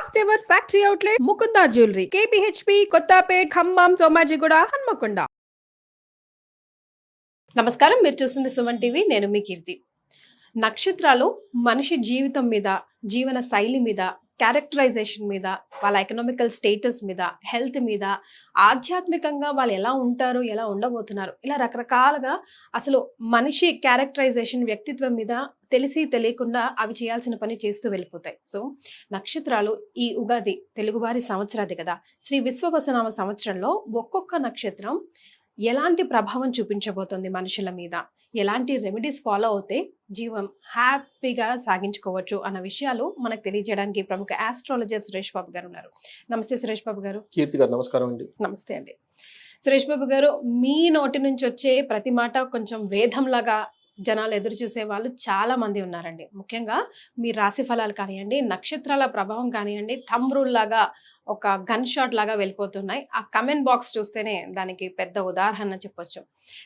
First ever factory outlet Mukunda jewellery KPHB Kothapet Khammam Somajiguda Hanamkonda నమస్కారం. మీరు చూస్తుంది Suman TV. నేను మీ కీర్తి. నక్షత్రాలు మనిషి జీవితం మీద జీవన శైలి మీద క్యారెక్టరైజేషన్ మీద వాళ్ళ ఎకనామికల్ స్టేటస్ మీద హెల్త్ మీద ఆధ్యాత్మికంగా వాళ్ళు ఎలా ఉంటారు ఎలా ఉండబోతున్నారు ఇలా రకరకాలుగా అసలు మనిషి క్యారెక్టరైజేషన్ వ్యక్తిత్వం మీద తెలిసి తెలియకుండా అవి చేయాల్సిన పని చేస్తూ వెళ్ళిపోతాయి. సో నక్షత్రాలు ఈ ఉగాది తెలుగువారి సంవత్సరాది కదా. శ్రీ విశ్వవసనామ సంవత్సరంలో ఒక్కొక్క నక్షత్రం ఎలాంటి ప్రభావం చూపించబోతుంది మనుషుల మీద? ఎలాంటి రెమెడీస్ ఫాలో అవుతే జీవం హ్యాపీగా సాగించుకోవచ్చు అన్న విషయాలు మనకు తెలియజేయడానికి ప్రముఖ ఆస్ట్రాలజర్ సురేష్ బాబు గారు ఉన్నారు. నమస్తే సురేష్ బాబు గారు. కీర్తి గారు నమస్కారం అండి. నమస్తే అండి. సురేష్ బాబు గారు మీ నోటి నుంచి వచ్చే ప్రతి మాట కొంచెం వేదంలాగా జనాలు ఎదురు చూసే వాళ్ళు చాలా మంది ఉన్నారండి. ముఖ్యంగా మీ రాశి ఫలాలు కానివ్వండి నక్షత్రాల ప్రభావం కానివ్వండి థంబ్రూల్ లాగా ఒక గన్ షాట్ లాగా వెళ్ళిపోతున్నాయి. ఆ కమెంట్ బాక్స్ చూస్తేనే దానికి పెద్ద ఉదాహరణ చెప్పొచ్చు.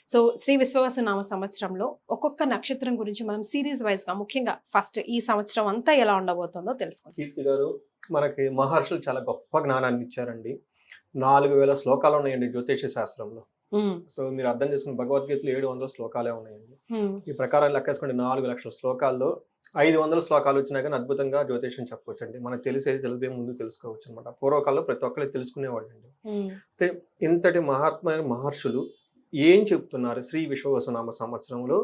సో శ్రీ విశ్వవాస నామ సంవత్సరంలో ఒక్కొక్క నక్షత్రం గురించి మనం సిరీస్ వైజ్గా ముఖ్యంగా ఫస్ట్ ఈ సంవత్సరం అంతా ఎలా ఉండబోతుందో తెలుసుకుందాం. కీర్తి గారు మనకి మహర్షులు చాలా గొప్ప జ్ఞానాన్ని ఇచ్చారండి. నాలుగు వేల శ్లోకాలు ఉన్నాయండి జ్యోతిష శాస్త్రంలో. సో మీరు అర్థం చేసుకున్న భగవద్గీతలో ఏడు వందల శ్లోకాలే ఉన్నాయండి. ఈ ప్రకారం లెక్కేసుకోండి నాలుగు లక్షల శ్లోకాల్లో ఐదు వందల శ్లోకాలు వచ్చినా కానీ అద్భుతంగా జ్యోతిషం చెప్పవచ్చండి మనకు తెలిసేది తెలిపే ముందు తెలుసుకోవచ్చు అనమాట పూర్వకాలంలో ప్రతి ఒక్కరు తెలుసుకునేవాళ్ళు అండి అయితే ఇంతటి మహాత్మైన మహర్షులు ఏం చెప్తున్నారు శ్రీ విశ్వవసనామ సంవత్సరంలో?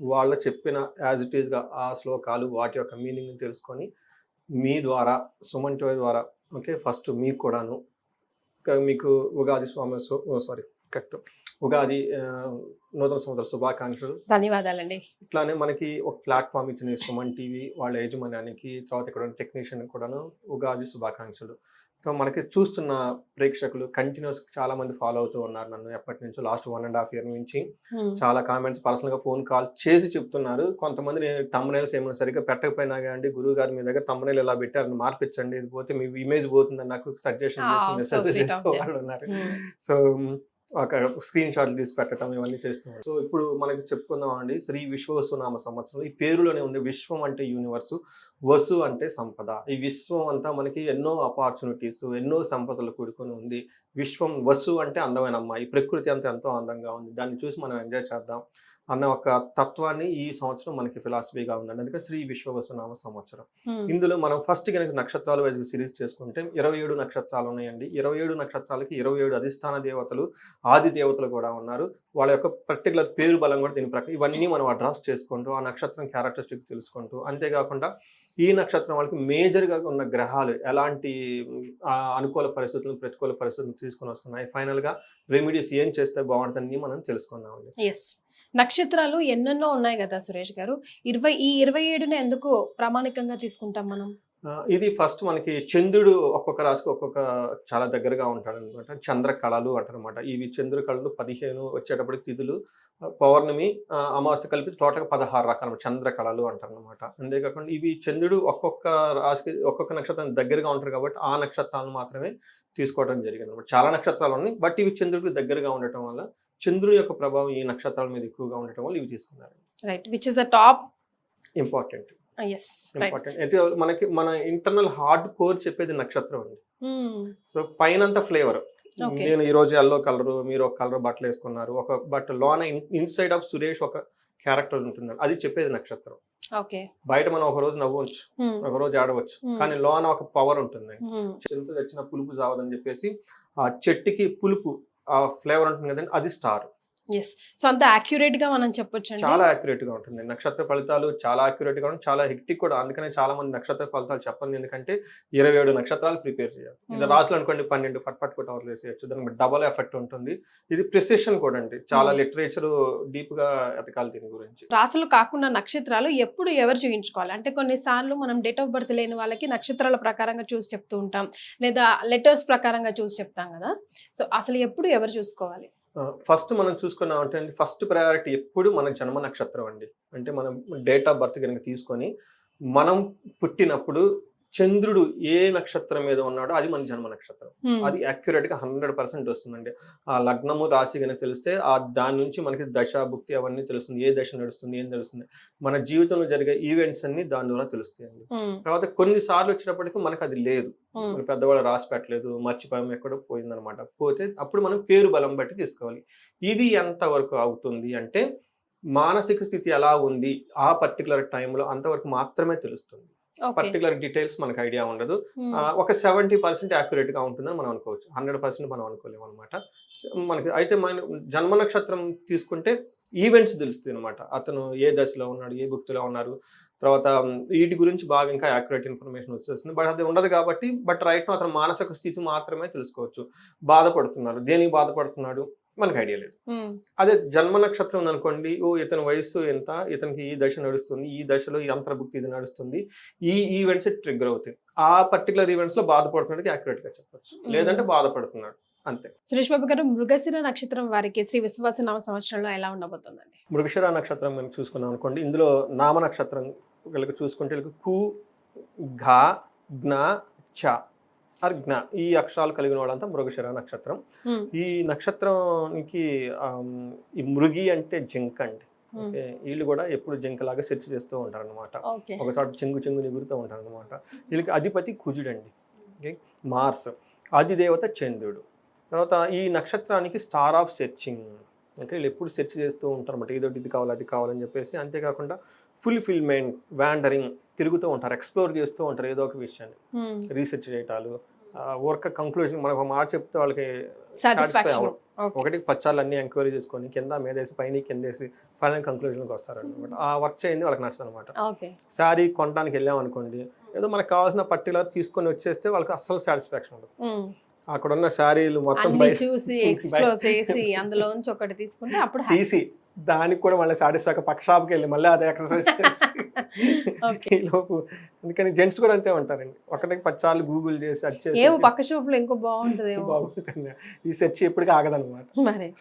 వాళ్ళ చెప్పిన యాజ్ ఇట్ ఈస్గా ఆ శ్లోకాలు వాటి యొక్క మీనింగ్ తెలుసుకొని మీ ద్వారా సుమన్ టీవీ ద్వారా ఓకే ఫస్ట్ మీకు కూడాను మీకు ఉగాది స్వామి సారీ కరెక్ట్ ఉగాది నూతన సంవత్సర శుభాకాంక్షలు. ధన్యవాదాలండి. ఇట్లానే మనకి ఒక ప్లాట్ఫామ్ ఇచ్చిన సుమన్ టీవీ వాళ్ళ యజమాన్యానికి తర్వాత ఇక్కడ టెక్నీషియన్ కూడాను ఉగాది శుభాకాంక్షలు. సో మనకి చూస్తున్న ప్రేక్షకులు కంటిన్యూస్ చాలా మంది ఫాలో అవుతూ ఉన్నారు నన్ను ఎప్పటి నుంచో last one and half year నుంచి. ఉమ్, చాలా కామెంట్స్ పర్సనల్గా ఫోన్ కాల్ చేసి చెప్తున్నారు. కొంతమంది నేను తమ్మునేల్స్ ఏమైనా సరిగ్గా పెట్టకపోయినా కానీ గురువు గారు మీ దగ్గర తమ్మునేల్ ఎలా పెట్టారు మార్పించండి ఇది పోతే మీ ఇమేజ్ పోతుందని నాకు సజెషన్ Ah, చేసి మెసేజ్. వాళ్ళు ఉన్నారు. సో అక్కడ స్క్రీన్ షాట్లు తీసి పెట్టడం ఇవన్నీ చేస్తున్నాం సో ఇప్పుడు మనకి చెప్పుకుందాం అండి శ్రీ విశ్వవసునామ సంవత్సరం ఈ పేరులోనే ఉంది విశ్వం అంటే యూనివర్సు వసు అంటే సంపద. ఈ విశ్వం అంతా మనకి ఎన్నో ఆపర్చునిటీస్ ఎన్నో సంపదలు కూడుకొని ఉంది. విశ్వం వసు అంటే అందమైన అమ్మాయి ప్రకృతి అంతా ఎంతో అందంగా ఉంది. దాన్ని చూసి మనం ఎంజాయ్ చేద్దాం. అన్న ఒక తత్వాన్ని ఈ సంవత్సరం మనకి ఫిలాసఫీగా ఉందండి. అందుకని శ్రీ విశ్వవసునామ సంవత్సరం. ఇందులో మనం ఫస్ట్ కనుక నక్షత్రాల వైజ్ సిరీస్ చేసుకుంటే ఇరవై ఏడు నక్షత్రాలు ఉన్నాయండి. ఇరవై ఏడు నక్షత్రాలకి ఇరవై ఏడు అధిష్టాన దేవతలు ఆది దేవతలు కూడా ఉన్నారు. వాళ్ళ యొక్క పర్టికులర్ పేరు బలం కూడా దీని ప్రకారం ఇవన్నీ మనం అడ్రస్ చేసుకుంటూ ఆ నక్షత్రం క్యారెక్టరిస్టిక్ తెలుసుకుంటూ అంతేకాకుండా ఈ నక్షత్రం వాళ్ళకి మేజర్గా ఉన్న గ్రహాలు ఎలాంటి అనుకూల పరిస్థితులను ప్రతికూల పరిస్థితులను తీసుకొని వస్తున్నాయి. ఫైనల్గా రెమెడీస్ ఏం చేస్తే బాగుంటుందని మనం తెలుసుకుందామండి. ఎస్ నక్షత్రాలు ఎన్నెన్నో ఉన్నాయి కదా సురేష్ గారు? ఇరవై ఈ ఇరవై ఏడునే ఎందుకు ప్రామాణికంగా తీసుకుంటాం మనం? ఇది ఫస్ట్ మనకి చంద్రుడు ఒక్కొక్క రాశికి ఒక్కొక్క చాలా దగ్గరగా ఉంటాడు అనమాట చంద్ర కళలు అంటారనమాట ఇవి చంద్ర కళలు పదిహేను వచ్చేటప్పటికి తిథులు. పౌర్ణమి అమావాస్య కలిపి టోటల్గా పదహారు రకాల చంద్ర కళలు అంటారనమాట అంతేకాకుండా ఇవి చంద్రుడు ఒక్కొక్క రాశికి ఒక్కొక్క నక్షత్రం దగ్గరగా ఉంటారు కాబట్టి ఆ నక్షత్రాలను మాత్రమే తీసుకోవడం జరిగింది అనమాట చాలా నక్షత్రాలు ఉన్నాయి బట్ ఇవి చంద్రుడికి దగ్గరగా ఉండటం వల్ల చంద్రుని యొక్క ప్రభావం ఈ నక్షత్రాల మీద ఎక్కువగా ఉండటం వల్ల ఇవి తీసుకున్నారు. Right which is the top important important అయితే మనకి మన ఇంటర్నల్ హార్డ్ కోర్ చెప్పేది నక్షత్రం అండి. సో పైనంత ఫ్లేవర్. నేను ఈ రోజు ఎల్లో కలర్ మీరు ఒక కలర్ బట్టలు వేసుకున్నారు. ఒక బట్ లోన ఇన్సైడ్ ఆఫ్ సురేష్ ఒక క్యారెక్టర్ ఉంటుంది అది చెప్పేది నక్షత్రం. బయట మనం ఒక రోజు నవ్వచ్చు. ఒక రోజు ఆడవచ్చు. కానీ లోన ఒక పవర్ ఉంటుంది చింత తెచ్చిన పులుపు చావదని చెప్పేసి ఆ చెట్టుకి పులుపు ఫ్లేవర్ ఉంటుంది కదండి అది స్టార్. ఎస్ సో అంత యాక్యురేట్గా మనం చెప్పొచ్చు చాలా యాక్యురేట్గా ఉంటుంది. నక్షత్ర ఫలితాలు చాలా యాక్యురేట్గా ఉంటుంది. చాలా హెక్టిక్ కూడా. అందుకనే చాలా మంది నక్షత్ర ఫలితాలు చెప్పండి. ఎందుకంటే ఇరవై ఏడు నక్షత్రాలు ప్రిపేర్ చేయాలి. ఇది Hmm. రాసులు అనుకోండి పన్నెండు ఫట్ ఫట్ కొట్టి అవర్ వేసేయచ్చు. దానికి డబల్ ఎఫెక్ట్ ఉంటుంది. ఇది ప్రిసిషన్ కూడా అండి. చాలా. లిటరేచర్ డీప్గా ఎతకాలి దీని గురించి. రాసులు కాకుండా నక్షత్రాలు ఎప్పుడు ఎవరు చూపించుకోవాలి అంటే కొన్నిసార్లు మనం డేట్ ఆఫ్ బర్త్ లేని వాళ్ళకి నక్షత్రాల ప్రకారంగా చూసి చెప్తూ ఉంటాం. లేదా లెటర్స్ ప్రకారంగా చూసి చెప్తాం కదా. సో అసలు ఎప్పుడు ఎవరు చూసుకోవాలి? ఫస్ట్ మనం చూసుకున్నామంటే ఫస్ట్ ప్రయారిటీ ఎప్పుడు మన జన్మ నక్షత్రం అండి. అంటే మనం డేట్ ఆఫ్ బర్త్ కనుక తీసుకొని మనం పుట్టినప్పుడు చంద్రుడు ఏ నక్షత్రం మీద ఉన్నాడో అది మన జన్మ నక్షత్రం. అది accurate గా హండ్రెడ్ పర్సెంట్ వస్తుందండి. ఆ లగ్నము రాశి కనుక తెలిస్తే ఆ దాని నుంచి మనకి దశ భుక్తి అవన్నీ తెలుస్తుంది. ఏ దశ నడుస్తుంది ఏం తెలుస్తుంది మన జీవితంలో జరిగే ఈవెంట్స్ అన్ని దాని ద్వారా తెలుస్తాయండి. తర్వాత కొన్నిసార్లు వచ్చినప్పటికీ మనకు అది లేదు. మన పెద్దవాళ్ళు రాసి పెట్టలేదు మర్చిపోయాం ఎక్కడో పోయిందనమాట పోతే అప్పుడు మనం పేరు బలం బట్టి తీసుకోవాలి. ఇది ఎంత వరకు అవుతుంది అంటే మానసిక స్థితి ఎలా ఉంది ఆ పర్టికులర్ టైంలో అంతవరకు మాత్రమే తెలుస్తుంది. పర్టికులర్ డీటెయిల్స్ మనకు ఐడియా ఉండదు. ఒక సెవెంటీ పర్సెంట్ యాక్యురేట్గా ఉంటుందని మనం అనుకోవచ్చు. హండ్రెడ్ పర్సెంట్ మనం అనుకోలేము అనమాట మనకి అయితే మన జన్మ నక్షత్రం తీసుకుంటే ఈవెంట్స్ తెలుస్తుంది అనమాట అతను ఏ దశలో ఉన్నాడు ఏ భుక్తిలో ఉన్నారు తర్వాత వీటి గురించి బాగా ఇంకా యాక్యురేట్ ఇన్ఫర్మేషన్ వచ్చేస్తుంది. బట్ అది ఉండదు కాబట్టి బట్ రైట్ అతను మానసిక స్థితి మాత్రమే తెలుసుకోవచ్చు. బాధపడుతున్నారు దేనికి బాధపడుతున్నాడు? మనకు ఐడియా లేదు. అదే జన్మ నక్షత్రం ఉందనుకోండి ఓ ఇతని వయస్సు ఎంత ఇతనికి ఈ దశ నడుస్తుంది ఈ దశలో ఈ అంతర్భుక్తి ఇది నడుస్తుంది ఈ ఈవెంట్స్ ట్రిగ్గర్ అవుతాయి. ఆ పర్టికులర్ ఈవెంట్స్లో బాధపడుతున్నది యాక్యురేట్గా చెప్పొచ్చు. లేదంటే బాధపడుతున్నాడు. అంతే. సురేష్ బాబు గారు మృగశిర నక్షత్రం వారికి శ్రీ విశ్వాస నామ సంవత్సరంలో ఎలా ఉండబోతుందండి? మృగశిర నక్షత్రం మనం చూసుకున్నాం అనుకోండి ఇందులో నామ నక్షత్రం వీళ్ళకి చూసుకుంటే వీళ్ళకి కు ఘ జ్ఞ చ. జ్ఞ ఈ అక్షరాలు కలిగిన వాళ్ళంతా మృగశిర నక్షత్రం. ఈ నక్షత్రానికి ఈ మృగి అంటే జింక అండి. వీళ్ళు కూడా ఎప్పుడు జింకలాగా సెర్చ్ చేస్తూ ఉంటారు అనమాట ఓకే ఒకచోట చెంగు చెంగు ఎగురుతూ ఉంటారు అనమాట వీళ్ళకి అధిపతి కుజుడండి. ఓకే? మార్స్. అధిదేవత చంద్రుడు. తర్వాత ఈ నక్షత్రానికి స్టార్ ఆఫ్ సెర్చింగ్. ఓకే? వీళ్ళు ఎప్పుడు సెర్చ్ చేస్తూ ఉంటారు అనమాట ఏదో ఇది కావాలి అది కావాలని చెప్పేసి అంతేకాకుండా ఫుల్ఫిల్మెంట్ వ్యాండరింగ్ తిరుగుతూ ఉంటారు ఎక్స్ప్లోర్ చేస్తూ ఉంటారు ఏదో ఒక విషయాన్ని. రీసెర్చ్ చేయటాలు వర్క్ కంక్లూజన్ మనకు ఒక మాట చెప్తే వాళ్ళకి అవ్వరు. ఒకటి పచ్చాలు అన్ని ఎంక్వైరీ చేసుకొని కింద మీదేసి పైన కిందేసి ఫైనల్ కంక్లూజన్కి వస్తారు అనమాట ఆ వర్క్ చేయండి వాళ్ళకి నచ్చదు అనమాట శారీ కొనడానికి వెళ్ళాం అనుకోండి ఏదో మనకు కావాల్సిన పర్టికులర్ తీసుకొని వచ్చేస్తే వాళ్ళకి అస్సలు సాటిస్ఫాక్షన్ ఉండదు. అక్కడ ఉన్న శారీలు మొత్తం చూసి బయట- ఎక్స్ప్లోర్ చేసి అందులోంచి ఒకటి తీసుకుంటే అప్పుడు తీసి దానికి కూడా మళ్ళీ సాటిస్ఫాక్ పక్క షాప్కి వెళ్ళి మళ్ళీ అదే ఎక్సర్సైజ్ చేసి. ఈ లోపు. అందుకని జెంట్స్ కూడా అంతే ఉంటారండి. ఒకటికి పచ్చాలు గూగుల్ చేసి సెర్చ్ చేసి ఏమో పక్క షాప్లో ఇంకో బాగుంటదేమో. బాగుంటుంది. ఈ సెర్చ్ ఎప్పటికీ ఆగదనమాట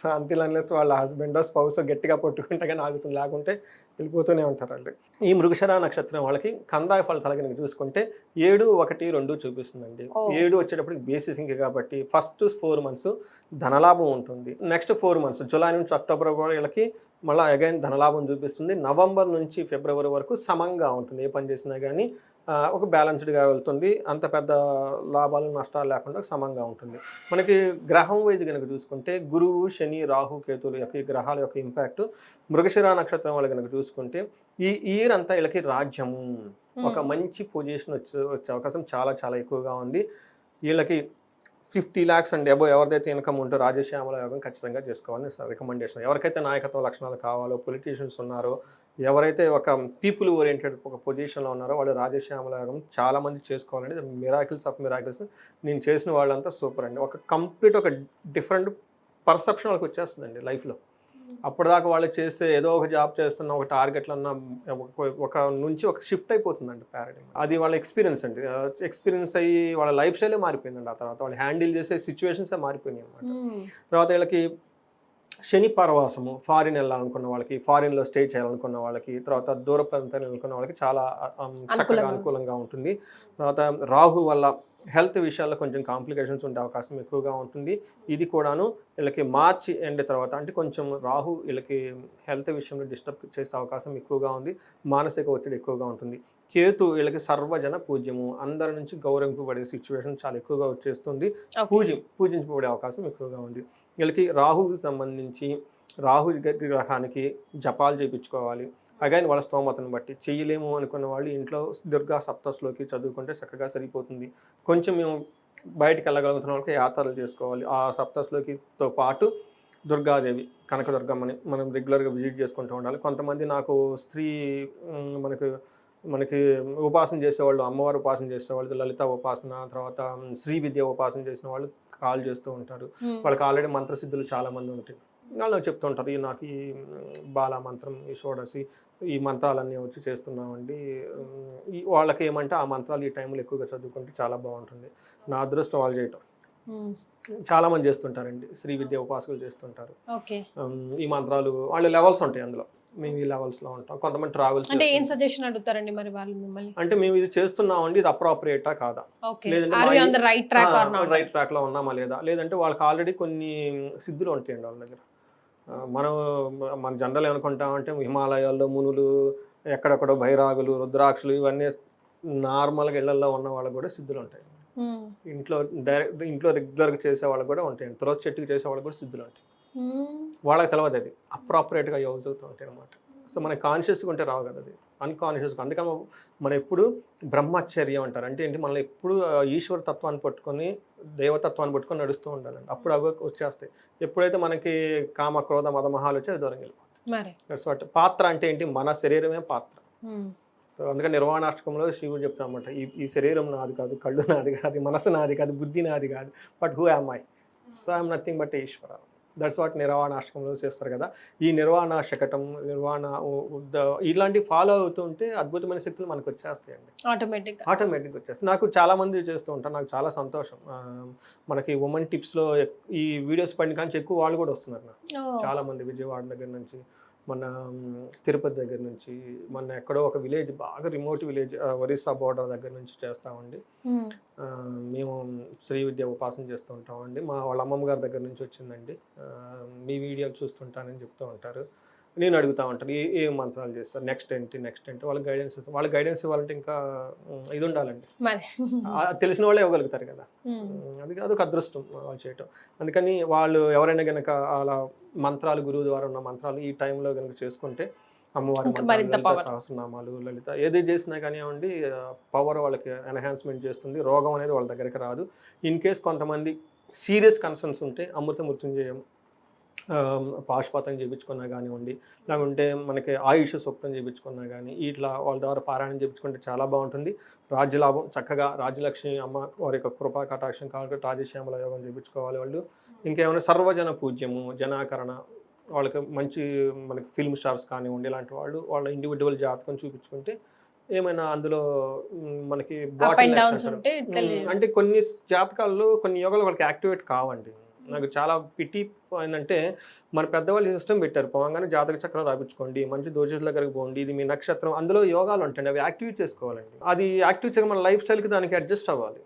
సో అంతిల్ అన్లెస్ వాళ్ళ హస్బెండ్ స్పౌస్ గట్టిగా పట్టుకుంటే కానీ ఆగుతుంది. లేకుంటే వెళ్ళిపోతూనే ఉంటారు వాళ్ళు ఈ మృగశర నక్షత్రం వాళ్ళకి కందాయ ఫలితాలు కనుక చూసుకుంటే ఏడు ఒకటి రెండు చూపిస్తుందండి. ఏడు వచ్చేటప్పటికి బేసిస్ ఇంక కాబట్టి ఫస్ట్ ఫోర్ మంత్స్ ధనలాభం ఉంటుంది. నెక్స్ట్ ఫోర్ మంత్స్ జూలై నుంచి అక్టోబర్ వీళ్ళకి మళ్ళీ అగైన్ ధనలాభం చూపిస్తుంది. నవంబర్ నుంచి ఫిబ్రవరి వరకు సమంగా ఉంటుంది. ఏ పని చేసినా కానీ ఒక బ్యాలెన్స్డ్గా వెళ్తుంది. అంత పెద్ద లాభాలు నష్టాలు లేకుండా సమంగా ఉంటుంది. మనకి గ్రహం వైజ్ కనుక చూసుకుంటే గురువు శని రాహు కేతులు యొక్క ఈ గ్రహాల యొక్క ఇంపాక్ట్ మృగశిర నక్షత్రం వాళ్ళు కనుక చూసుకుంటే ఈ ఇయర్ అంతా వీళ్ళకి రాజ్యము. ఒక మంచి పొజిషన్ వచ్చే వచ్చే అవకాశం చాలా చాలా ఎక్కువగా ఉంది. వీళ్ళకి ఫిఫ్టీ ల్యాక్స్ అండ్ అబో ఎవరిదైతే ఇన్కమ్ ఉంటో రాజశ్యామల యోగం ఖచ్చితంగా చేసుకోవాలని రికమెండేషన్. ఎవరికైతే నాయకత్వ లక్షణాలు కావాలో పొలిటీషియన్స్ ఉన్నారో ఎవరైతే ఒక పీపుల్ ఓరియంటెడ్ ఒక పొజిషన్లో ఉన్నారో వాళ్ళు రాజశ్యామల యోగం చాలామంది చేసుకోవాలంటే మిరాకిల్స్ ఆఫ్ మిరాకిల్స్ నేను చేసిన వాళ్ళంతా సూపర్ అండి. ఒక కంప్లీట్ ఒక డిఫరెంట్ పర్సెప్షన్ వాళ్ళకి వచ్చేస్తుందండి లైఫ్లో. అప్పటిదాకా వాళ్ళు చేస్తే ఏదో ఒక జాబ్ చేస్తున్న ఒక టార్గెట్లు అన్న ఒక- నుంచి ఒక షిఫ్ట్ అయిపోతుందండి పారాడిమ్ అది వాళ్ళ ఎక్స్పీరియన్స్ అండి. ఎక్స్పీరియన్స్ అయ్యి వాళ్ళ లైఫ్ స్టైలే మారిపోయిందండి ఆ తర్వాత. వాళ్ళు హ్యాండిల్ చేసే సిచ్యువేషన్సే మారిపోయినాయి అనమాట తర్వాత వీళ్ళకి శని పరవాసము ఫారిన్ వెళ్ళాలనుకున్న వాళ్ళకి ఫారిన్లో స్టే చేయాలనుకున్న వాళ్ళకి తర్వాత దూర ప్రాంతాలు అనుకున్న వాళ్ళకి చాలా చక్కగా అనుకూలంగా. అనుకూలంగా ఉంటుంది. తర్వాత రాహు వల్ల హెల్త్ విషయాల్లో కొంచెం కాంప్లికేషన్స్ ఉండే అవకాశం ఎక్కువగా ఉంటుంది. ఇది కూడాను వీళ్ళకి మార్చి ఎండ్ తర్వాత అంటే కొంచెం రాహు వీళ్ళకి హెల్త్ విషయంలో డిస్టర్బ్ చేసే అవకాశం ఎక్కువగా ఉంది. మానసిక ఒత్తిడి ఎక్కువగా ఉంటుంది. కేతు వీళ్ళకి సర్వజన పూజ్యము. అందరి నుంచి గౌరవింపబడే సిచ్యువేషన్ చాలా ఎక్కువగా వచ్చేస్తుంది. పూజ పూజించబడే అవకాశం ఎక్కువగా ఉంది. వీళ్ళకి రాహుకి సంబంధించి రాహు గ్రహానికి జపాలు చేయించుకోవాలి అగైన్ వాళ్ళ స్తోమతను బట్టి చేయలేము అనుకున్న వాళ్ళు ఇంట్లో దుర్గా సప్తస్లోకి చదువుకుంటే చక్కగా సరిపోతుంది. కొంచెం మేము బయటికి వెళ్ళగలుగుతున్న వాళ్ళకి యాత్రలు చేసుకోవాలి. ఆ సప్తస్లోకితో పాటు దుర్గాదేవి కనకదుర్గమ్మని మనం రెగ్యులర్గా విజిట్ చేసుకుంటూ ఉండాలి. కొంతమంది నాకు స్త్రీ మనకు మనకి ఉపాసన చేసేవాళ్ళు అమ్మవారు ఉపాసన చేసేవాళ్ళు లలిత ఉపాసన తర్వాత శ్రీ విద్య ఉపాసన చేసిన వాళ్ళు కాల్ చేస్తూ ఉంటారు. వాళ్ళకి ఆల్రెడీ మంత్రసిద్ధులు చాలా మంది ఉంటాయి వాళ్ళు చెప్తూ ఉంటారు ఈ నాకు ఈ బాలా మంత్రం ఈ షోడసి ఈ మంత్రాలన్నీ వచ్చి చేస్తున్నామండి. వాళ్ళకి ఏమంటే ఆ మంత్రాలు ఈ టైంలో ఎక్కువగా చదువుకుంటే చాలా బాగుంటుంది. నా అదృష్టం వాళ్ళు చేయటం. చాలా మంది చేస్తుంటారండి. శ్రీ విద్య ఉపాసకులు చేస్తుంటారు. ఈ మంత్రాలు వాళ్ళ లెవెల్స్ ఉంటాయి అందులో. మేము ఈ లెవెల్స్లో ఉంటాం. కొంతమంది ట్రావెల్స్ అంటే ఏం సజెషన్ అడుగుతారండి మరి వాళ్ళు మిమ్మల్ని? అంటే మేము ఇది చేస్తున్నామండి ఇది అప్రాప్రియేటా కాదా? లేదంటే ఆర్ మా you on the right track or not right ట్రాక్లో ఉన్నామా లేదా? లేదంటే వాళ్ళకి ఆల్రెడీ కొన్ని సిద్ధులు ఉంటాయండి వాళ్ళ దగ్గర. మనం మన జనరల్ ఏమనుకుంటామంటే హిమాలయాల్లో మునులు ఎక్కడెక్కడో బైరాగులు రుద్రాక్షలు ఇవన్నీ నార్మల్గా ఇళ్ళలో ఉన్న వాళ్ళకి కూడా సిద్ధులు ఉంటాయి ఇంట్లో డైరెక్ట్ ఇంట్లో రెగ్యులర్గా చేసే వాళ్ళకి కూడా ఉంటాయి తర్వాత చెట్టుకి చేసే వాళ్ళకి కూడా సిద్ధులు ఉంటాయి. వాళ్ళకి తెలియదు అది. అప్రాపరేట్గా యూజ్ అవుతూ ఉంటాయి అనమాట సో మనకి కాన్షియస్గా ఉంటే రావు కదా అది. అన్కాన్షియస్గా అందుకని మనం ఎప్పుడు బ్రహ్మచర్యం అంటారు. అంటే ఏంటి? మనం ఎప్పుడు ఈశ్వర తత్వాన్ని పట్టుకొని దేవతత్వాన్ని పట్టుకొని నడుస్తూ ఉండాలండి. అప్పుడు అవి వచ్చేస్తాయి. ఎప్పుడైతే మనకి కామ క్రోధ మదమహాలు వచ్చి అది దూరం వాట్ పాత్ర అంటే ఏంటి? మన శరీరమే పాత్ర. Hmm. సో అందుకని నిర్వాణాష్టకంలో శివుడు చెప్తామన్నమాట ఈ ఈ శరీరం నాది కాదు కళ్ళు నాది కాదు మనసు నాది కాదు బుద్ధి నాది కాదు. But who am I so I'm nothing but Ishwara. That's what నిర్వాణాష్టకంలో చేస్తారు కదా. ఈ నిర్వాణ శకటం నిర్వాణ ఇలాంటివి ఫాలో అవుతూ ఉంటే అద్భుతమైన శక్తులు మనకు వచ్చేస్తాయండి. ఆటోమేటిక్ ఆటోమేటిక్గా వచ్చేస్తాయి. నాకు చాలా మంది చేస్తూ ఉంటారు. నాకు చాలా సంతోషం. మనకి ఉమెన్ టిప్స్లో ఈ వీడియోస్ పడిన కానీ ఎక్కువ వాళ్ళు కూడా వస్తున్నారు నాకు. చాలా మంది విజయవాడ దగ్గర నుంచి మన తిరుపతి దగ్గర నుంచి మన ఎక్కడో ఒక విలేజ్ బాగా రిమోట్ విలేజ్ ఒరిస్సా బోర్డర్ దగ్గర నుంచి చేస్తామండి. మేము శ్రీ విద్య ఉపాసన చేస్తూ ఉంటామండి. మా వాళ్ళ అమ్మమ్మ గారి దగ్గర నుంచి వచ్చిందండి. మీ వీడియోలు చూస్తుంటానని చెప్తూ ఉంటారు. నేను అడుగుతా ఉంటాను. ఏ ఏ మంత్రాలు చేస్తారు? నెక్స్ట్ ఏంటి? నెక్స్ట్ ఏంటి? వాళ్ళకి గైడెన్స్ ఇస్తారు వాళ్ళకి గైడెన్స్ ఇవ్వాలంటే ఇంకా ఇది ఉండాలండి. తెలిసిన వాళ్ళే ఇవ్వగలుగుతారు కదా. అది అదొక అదృష్టం వాళ్ళు చేయటం. అందుకని వాళ్ళు ఎవరైనా గనక అలా మంత్రాలు గురువు ద్వారా ఉన్న మంత్రాలు ఈ టైంలో గనక చేసుకుంటే అమ్మవారి. సహస్రనామాలు లలిత ఏది చేసినా కానివ్వండి పవర్ వాళ్ళకి ఎన్హాన్స్మెంట్ చేస్తుంది. రోగం అనేది వాళ్ళ దగ్గరికి రాదు. ఇన్ కేస్ కొంతమంది సీరియస్ కన్సర్న్స్ ఉంటే అమృత మృత్యుంజయం పాశుపాతం చేయించుకున్నా కానివ్వండి లేకుంటే మనకి ఆయుష్ సూక్తం చేయించుకున్నా కానీ ఇట్లా వాళ్ళ ద్వారా పారాయణం చేయించుకుంటే చాలా బాగుంటుంది. రాజ్యలాభం చక్కగా రాజ్యలక్ష్మి అమ్మ వారి యొక్క కృపా కటాక్షం కాబట్టి రాజశ్యామల యోగం చేయించుకోవాలి వాళ్ళు. ఇంకేమైనా సర్వజన పూజ్యము జనాకరణ వాళ్ళకి మంచి మనకి ఫిల్మ్ స్టార్స్ కానివ్వండి ఇలాంటి వాళ్ళు వాళ్ళ ఇండివిజువల్ జాతకం చూపించుకుంటే ఏమైనా అందులో మనకి అంటే కొన్ని జాతకాల్లో కొన్ని యోగాలు వాళ్ళకి యాక్టివేట్ కావండి. నాకు చాలా పిటి ఏంటంటే మన పెద్దవాళ్ళు సిస్టమ్ పెట్టారు. పోగానే జాతక చక్రం రాపించుకోండి మంచి దోషుల దగ్గరికి పోండి ఇది మీ నక్షత్రం అందులో యోగాలు ఉంటాయండి అవి యాక్టివేట్ చేసుకోవాలండి. అది యాక్టివ్ చేయడం మన లైఫ్ స్టైల్కి దానికి అడ్జస్ట్ అవ్వాలి.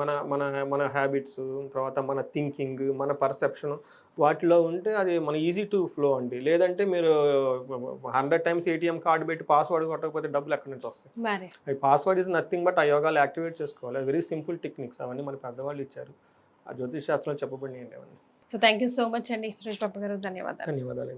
మన మన మన హ్యాబిట్స్ తర్వాత మన థింకింగ్ మన పర్సెప్షన్ వాటిలో ఉంటే అది మన ఈజీ టు ఫ్లో అండి. లేదంటే మీరు హండ్రెడ్ టైమ్స్ ఏటీఎం కార్డు పెట్టి పాస్వర్డ్ కొట్టకపోతే డబ్బులు ఎక్కడి నుంచి వస్తాయి? పాస్వర్డ్ ఇస్ నథింగ్ బట్ ఆ యోగాలు యాక్టివేట్ చేసుకోవాలి. వెరీ సింపుల్ టెక్నిక్స్ అవన్నీ మన పెద్దవాళ్ళు ఇచ్చారు. ఆ జ్యోతిష్ శాస్త్రంలో చెప్పబడినాయండి అవన్నీ so thank you so much అండి సురేష్ బాబు గారు. ధన్యవాదాలు. ధన్యవాదాలు.